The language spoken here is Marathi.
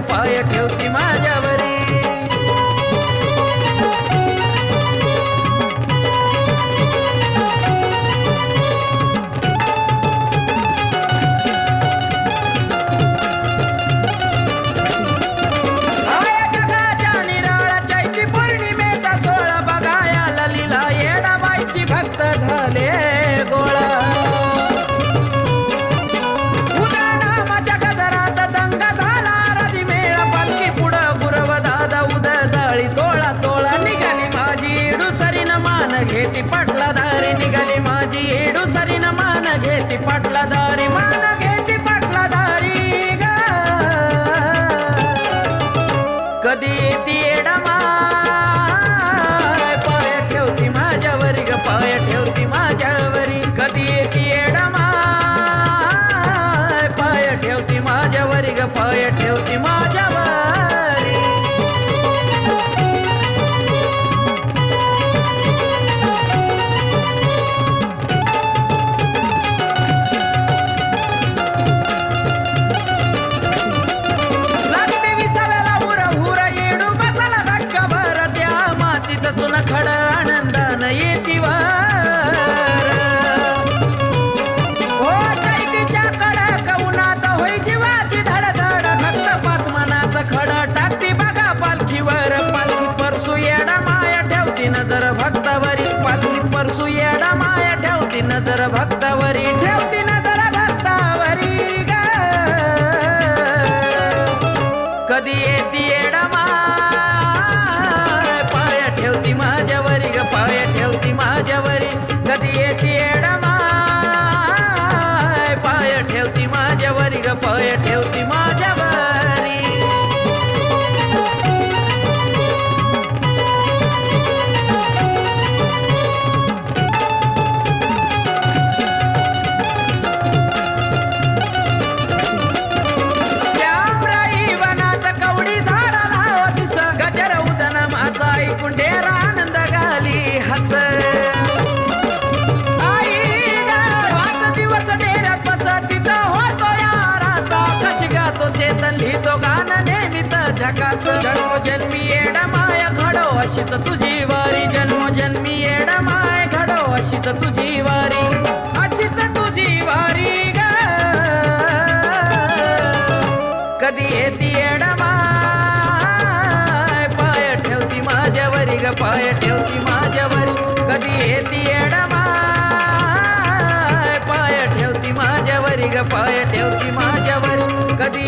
पाय ठेवती माझ्या घेती पाटला दारी मान घेती पाटला दारी ग. कधी परसू येडा माया ठेवती नजर भक्तावरी. पालखीत परसू येडा माया ठेवती नजर भक्तावरी. ठेवती नजर भक्तावरी ग. कधी येती येडा माय पाया ठेवती माझ्यावरी ग पाया ठेवती माझ्यावरी. कधी येती येडा माय पाया ठेवती माझ्यावरी ग पाया ठेवती लिहितो गाण नेहमीच झकास. जन्मोजन्मी येड माय घडो अशीच तुझी वारी. जन्मोजन्मी येड माय घडो अशीच तुझी वारी. अशीच तुझी वारी ग. कधी येती एड माय? पाय ठेवती माझ्यावरी ग पाय ठेवती माझ्यावरी. कधी येती एड माय? पाय ठेवती माझ्यावरी ग पाय ठेवती माझ्यावरी. कधी